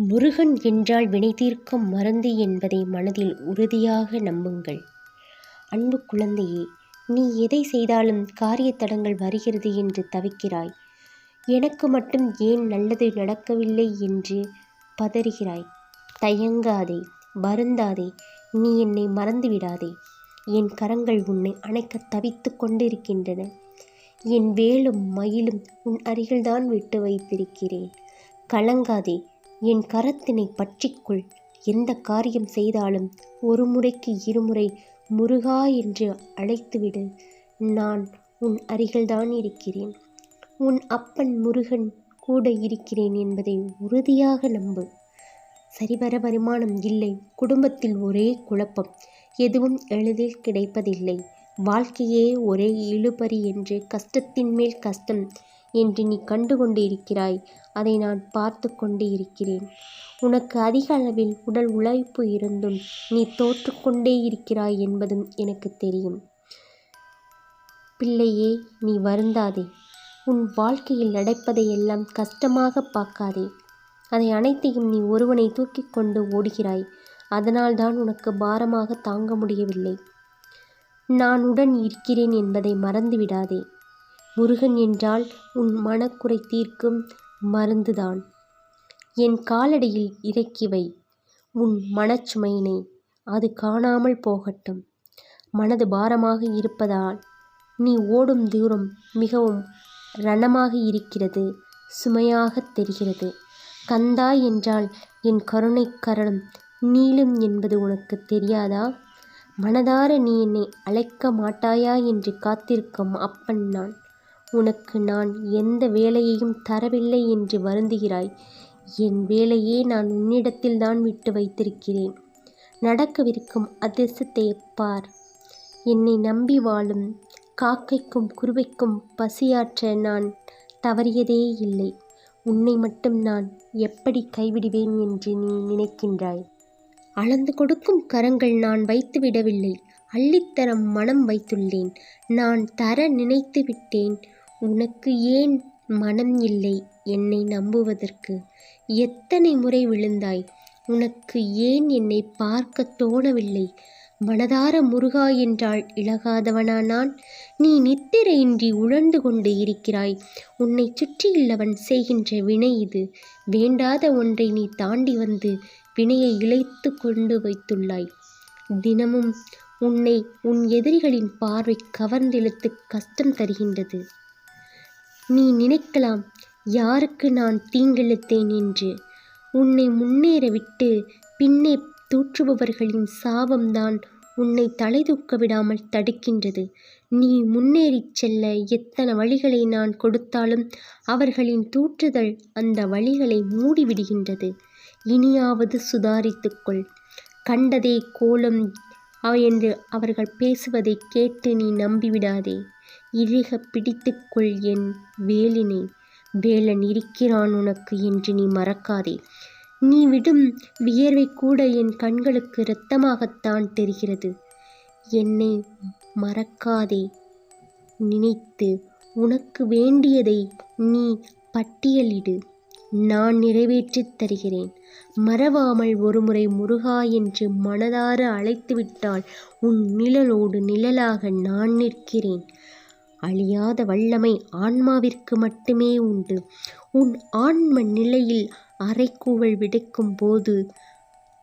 முருகன் என்றால் வினை தீர்க்கும் மருந்து என்பதை மனதில் உறுதியாக நம்புங்கள். அன்பு குழந்தையே நீ எதை செய்தாலும் காரியத்தடங்கள் வருகிறது என்று தவிக்கிறாய். எனக்கு மட்டும் ஏன் நல்லது நடக்கவில்லை என்று பதறுகிறாய். தயங்காதே வருந்தாதே நீ என்னை மறந்துவிடாதே. என் கரங்கள் உன்னை அணைக்கத் தவித்துக் கொண்டிருக்கின்றன. என் வேலும் மயிலும் உன் அருகில்தான் விட்டு வைத்திருக்கிறேன். கலங்காதே என் கரத்தினை பற்றிக்கொள். எந்த காரியம் செய்தாலும் ஒரு முறைக்கு இருமுறை முருகா என்று அழைத்துவிடு. நான் உன் அருகில்தான் இருக்கிறேன். உன் அப்பன் முருகன் கூட இருக்கிறேன் என்பதை உறுதியாக நம்பு. சரிவர வருமானம் இல்லை. குடும்பத்தில் ஒரே குழப்பம். எதுவும் எளிதில் கிடைப்பதில்லை. வாழ்க்கையே ஒரே இழுபறி என்று கஷ்டத்தின் மேல் கஷ்டம் என்று நீ கண்டு கொண்டு இருக்கிறாய் அதை நான் பார்த்து கொண்டு இருக்கிறேன். உனக்கு அதிக அளவில் உடல் உழைப்பு இருந்தும் நீ தோற்றுக்கொண்டே இருக்கிறாய் என்பதும் எனக்கு தெரியும். பிள்ளையே நீ வருந்தாதே. உன் வாழ்க்கையில் நடப்பதையெல்லாம் கஷ்டமாகப் பார்க்காதே. அதை அனைத்தையும் நீ ஒருவனை தூக்கிக் கொண்டு ஓடுகிறாய். அதனால்தான் உனக்கு பாரமாக தாங்க முடியவில்லை. நான் உடன் இருக்கிறேன் என்பதை மறந்துவிடாதே. முருகன் என்றால் உன் மனக்குறை தீர்க்கும் மருந்துதான். என் காலடியில் இறக்கி வை உன் மனச்சுமையினை. அது காணாமல் போகட்டும். மனது பாரமாக இருப்பதால் நீ ஓடும் தூரம் மிகவும் ரணமாக இருக்கிறது சுமையாகத் தெரிகிறது. கந்தா என்றால் என் கருணைக் கரணம் நீளும் என்பது உனக்கு தெரியாதா? மனதார நீ என்னை அழைக்க மாட்டாயா என்று காத்திருக்கும் அப்பன் நான். உனக்கு நான் எந்த வேலையையும் தரவில்லை என்று வருந்துகிறாய். என் வேலையே நான் உன்னிடத்தில்தான் விட்டு வைத்திருக்கிறேன். நடக்கவிருக்கும் அதிர்ஷ்டத்தைப் பார். என்னை நம்பி வாழும் காக்கைக்கும் குருவைக்கும் பசியாற்ற நான் தவறியதே இல்லை. உன்னை மட்டும் நான் எப்படி கைவிடுவேன் என்று நீ நினைக்கின்றாய்? அளந்து கொடுக்கும் கரங்கள் நான் வைத்து விடவில்லை. அள்ளித்தரம் மனம் வைத்துள்ளேன். நான் தர நினைத்து விட்டேன். உனக்கு ஏன் மனம் இல்லை என்னை நம்புவதற்கு? எத்தனை முறை விழுந்தாய்? உனக்கு ஏன் என்னை பார்க்கத் தோணவில்லை? மனதார முருகா என்றால் இழகாதவனா நான்? நீ நித்திரையின்றி உழந்து கொண்டு இருக்கிறாய். உன்னைச் சுற்றியுள்ளவன் செய்கின்ற வினை இது. வேண்டாத ஒன்றை நீ தாண்டி வந்து வினையை இழைத்து கொண்டு வைத்துள்ளாய். தினமும் உன்னை உன் எதிரிகளின் பார்வை கவர்ந்திழுத்து கஷ்டம் தருகின்றது. நீ நினைக்கலாம் யாருக்கு நான் தீங்கிழைத்தேன் என்று. உன்னை முன்னேற விட்டு பின்னே தூற்றுபவர்களின் சாபம்தான் உன்னைத் தலைதூக்க விடாமல் தடுக்கின்றது. நீ முன்னேறிச் செல்ல எத்தனை வழிகளை நான் கொடுத்தாலும் அவர்களின் தூற்றுதல் அந்த வழிகளை மூடிவிடுகின்றது. இனியாவது சுதாரித்துக்கொள் கண்டதே கோலம் என்று அவர்கள் பேசுவதைக் கேட்டு நீ நம்பிவிடாதே. இழிக பிடித்துக்கொள் என் வேலினை. வேலன் இருக்கிறான் உனக்கு என்று நீ மறக்காதே. நீ விடும் வியர்வை கூட என் கண்களுக்கு இரத்தமாகத்தான் தெரிகிறது. என்னை மறக்காதே நினைத்து உனக்கு வேண்டியதை நீ பட்டியலிடு. நான் நிறைவேற்றித் தருகிறேன். மறவாமல் ஒருமுறை முருகா என்று மனதார அழைத்துவிட்டால் உன் நிழலோடு நிழலாக நான் நிற்கிறேன். அழியாத வல்லமை ஆன்மாவிற்கு மட்டுமே உண்டு. உன் ஆன்ம நிலையில் அரைக்கூவல் விடுக்கும் போது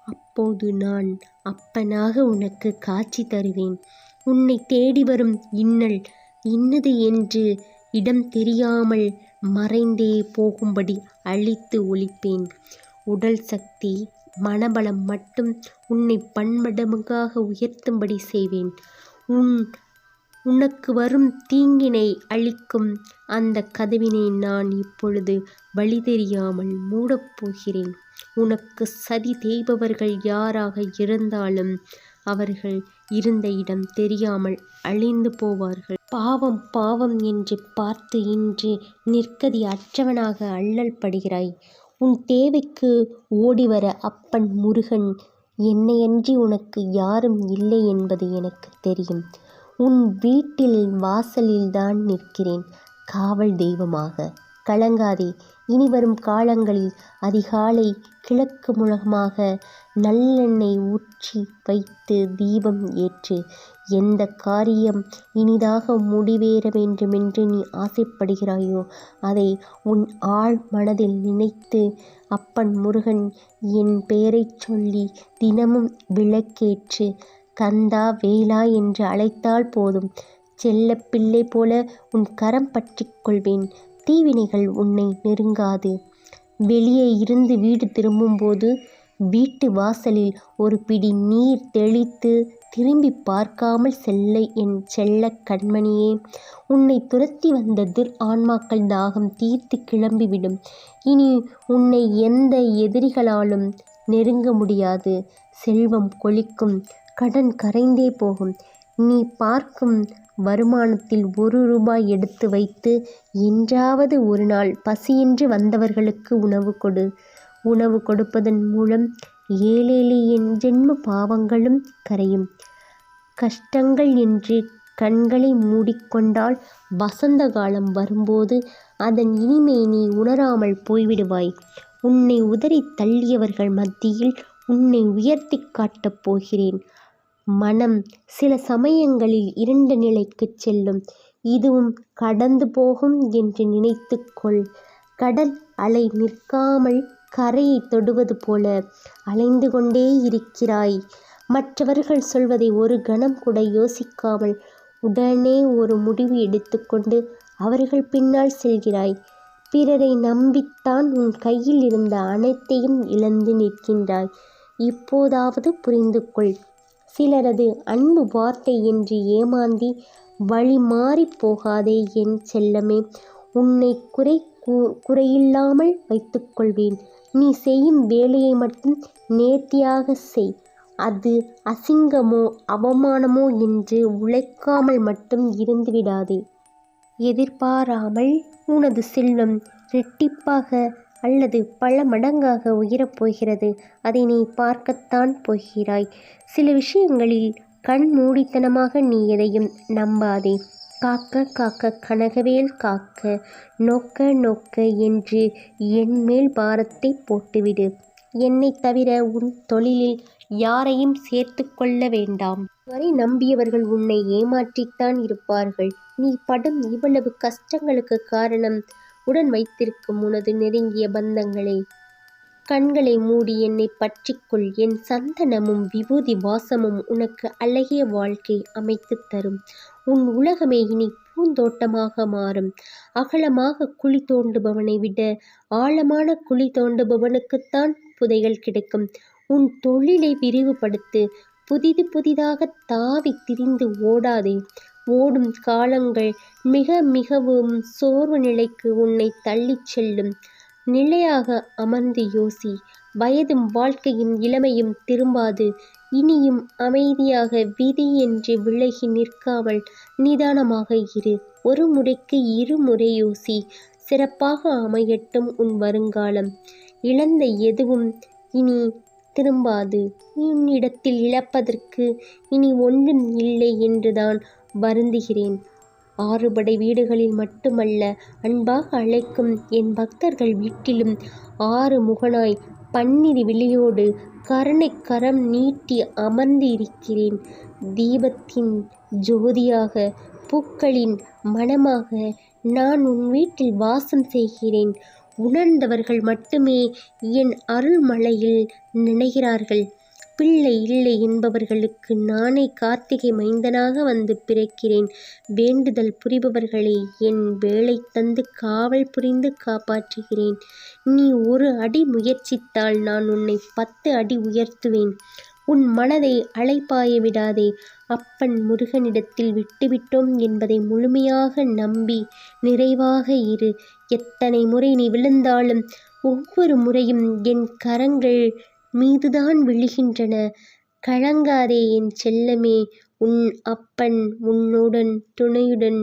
அப்போது நான் அப்பனாக உனக்கு காட்சி தருவேன். உன்னை தேடி வரும் இன்னல் இன்னது என்று இடம் தெரியாமல் மறைந்தே போகும்படி அழித்து ஒழிப்பேன். உடல் சக்தி மனபலம் மட்டும் உன்னை பன்மடமுகாக உயர்த்தும்படி செய்வேன். உன் உனக்கு வரும் தீங்கினை அழிக்கும் அந்த கதவினை நான் இப்பொழுது வழி தெரியாமல் மூடப்போகிறேன் உனக்கு சதி தேய்பவர்கள் யாராக இருந்தாலும் அவர்கள் இருந்த இடம் தெரியாமல் அழிந்து போவார்கள். பாவம் பாவம் என்று பார்த்து இன்று நிற்கதி அற்றவனாக அள்ளல் படுகிறாய். உன் தேவைக்கு ஓடிவர அப்பன் முருகன் என்னையன்றி உனக்கு யாரும் இல்லை என்பது எனக்கு தெரியும். உன் வீட்டில் வாசலில்தான் நிற்கிறேன் காவல் தெய்வமாக. கலங்காதே இனிவரும் காலங்களில் அதிகாலை கிழக்கு முழகமாக நல்லெண்ணெய் ஊற்றி வைத்து தீபம் ஏற்று. எந்த காரியம் இனிதாக முடிவேற வேண்டுமென்று நீ ஆசைப்படுகிறாயோ அதை உன் ஆழ் மனதில் நினைத்து அப்பன் முருகன் என் பெயரைச் சொல்லி தினமும் விளக்கேற்று. கந்தா வேலா என்று அழைத்தால் போதும் செல்ல பிள்ளை போல உன் கரம் பற்றி கொள்வேன் தீவினைகள் உன்னை நெருங்காது. வெளியே இருந்து வீடு திரும்பும்போது வீட்டு வாசலில் ஒரு பிடி நீர் தெளித்து திரும்பிப் பார்க்காமல் செல்ல என் செல்ல கண்மணியே. உன்னை துரத்தி வந்த துர் ஆன்மாக்கள் தாகம் தீர்த்து கிளம்பிவிடும். இனி உன்னை எந்த எதிரிகளாலும் நெருங்க முடியாது. செல்வம் கொழிக்கும் கடன் கரைந்தே போகும். நீ பார்க்கும் வருமானத்தில் ஒரு ரூபாய் எடுத்து வைத்து என்றாவது ஒரு நாள் பசியின்றி வந்தவர்களுக்கு உணவு கொடு. உணவு கொடுப்பதன் மூலம் ஏழேழு ஜென்ம பாவங்களும் கரையும். கஷ்டங்கள் என்று கண்களை மூடிக்கொண்டால் வசந்த காலம் வரும்போது அதன் இனிமை நீ உணராமல் போய்விடுவாய். உன்னை உதறித் தள்ளியவர்கள் மத்தியில் உன்னை உயர்த்திக் காட்டப் போகிறேன். மனம் சில சமயங்களில் இருண்ட நிலைக்குச் செல்லும். இதுவும் கடந்து போகும் என்று நினைத்துக்கொள் கடல் அலை நிற்காமல் கரையைத் தொடுவது போல அலைந்து கொண்டே இருக்கிறாய். மற்றவர்கள் சொல்வதை ஒரு கணம் கூட யோசிக்காமல் உடனே ஒரு முடிவு எடுத்துக்கொண்டு அவர்கள் பின்னால் செல்கிறாய். பிறரை நம்பித்தான் உன் கையில் இருந்த அனைத்தையும் இழந்து நிற்கின்றாய். இப்போதாவது புரிந்து கொள். சிலரது அன்பு வார்த்தை என்று ஏமாந்தி வழி மாறிப் போகாதே என் செல்லமே. உன்னை குறை குறையில்லாமல் வைத்துக்கொள்வேன் நீ செய்யும் வேலையை மட்டும் நேர்த்தியாக செய். அது அசிங்கமோ அவமானமோ என்று உழைக்காமல் மட்டும் இருந்துவிடாதே எதிர்பாராமல் உனது செல்வம் இரட்டிப்பாக அல்லது பல மடங்காக உயரப் போகிறது. அதை நீ பார்க்கத்தான் போகிறாய். சில விஷயங்களில் கண் மூடித்தனமாக நீ எதையும் நம்பாதே. காக்க காக்க கனகவேல் காக்க நோக்க நோக்க என்று என்மேல் பாரத்தைப் போட்டுவிடு. என்னை தவிர உன் தொழிலில் யாரையும் சேர்த்து கொள்ள வேண்டாம். வரை நம்பியவர்கள் உன்னை ஏமாற்றித்தான் இருப்பார்கள். நீ படும் இவ்வளவு கஷ்டங்களுக்குக் காரணம் உடன் வைத்திருக்கும் உனது நெருங்கிய பந்தங்களே. கண்களை மூடி என்னைப் பற்றிக்கொள் என் சந்தனமும் விபூதி வாசமும் உனக்கு அழகிய வாழ்க்கை அமைத்துத் தரும். உன் உலகமே இனி பூந்தோட்டமாக மாறும். அகலமாக குழி தோண்டுபவனை விட ஆழமான குழி தோண்டுபவனுக்குத்தான் புதைகள் கிடைக்கும். உன் தொழிலை விரிவுபடுத்து. புதிது புதிதாகத் தாவித் திரிந்து ஓடாதே. ஓடும் காலங்கள் மிக மிகவும் சோர்வு நிலைக்கு உன்னை தள்ளிச் செல்லும். நிலையாக அமர்ந்து யோசி. வயதும் வாழ்க்கையும் இளமையும் திரும்பாது. இனியும் அமைதியாக விதி என்று விலகி நிற்காமல் நிதானமாக இரு. ஒரு முறைக்கு இரு முறை யோசி. சிறப்பாக அமையட்டும் உன் வருங்காலம். இழந்த எதுவும் இனி திரும்பாது. உன்னிடத்தில் இழப்பதற்கு இனி ஒன்றும் இல்லை என்றுதான் வருந்துகிறேன். ஆறுபடை வீடுகளில் மட்டுமல்ல அன்பாக அழைக்கும் என் பக்தர்கள் வீட்டிலும் ஆறு முகனாய் பன்னிரு விழியோடு கருணை கரம் நீட்டி அமர்ந்து இருக்கிறேன். தீபத்தின் ஜோதியாக பூக்களின் மனமாக நான் உன் வீட்டில் வாசம் செய்கிறேன். உணர்ந்தவர்கள் மட்டுமே என் அருள்மலையில் நினைகிறார்கள் பிள்ளை இல்லை என்பவர்களுக்கு நானே கார்த்திகை மைந்தனாக வந்து பிறக்கிறேன். வேண்டுதல் புரிபவர்களை என் வேலை தந்து காவல் புரிந்து காப்பாற்றுகிறேன். நீ ஒரு அடி முயற்சித்தால் நான் உன்னை பத்து அடி உயர்த்துவேன். உன் மனதை அலைப்பாய விடாதே. அப்பன் முருகனிடத்தில் விட்டுவிட்டோம் என்பதை முழுமையாக நம்பி நிறைவாக இரு. எத்தனை முறை நீ விழுந்தாலும் ஒவ்வொரு முறையும் என் கரங்கள் மீதுதான் விழுகின்றன. கலங்காதே என் செல்லமே. உன் அப்பன் உன்னுடன் துணையுடன்.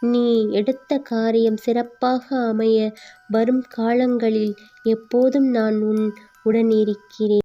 நீ எடுத்த காரியம் சிறப்பாக அமைய வரும் காலங்களில் எப்போதும் நான் உன் உடன் இருக்கிறேன்.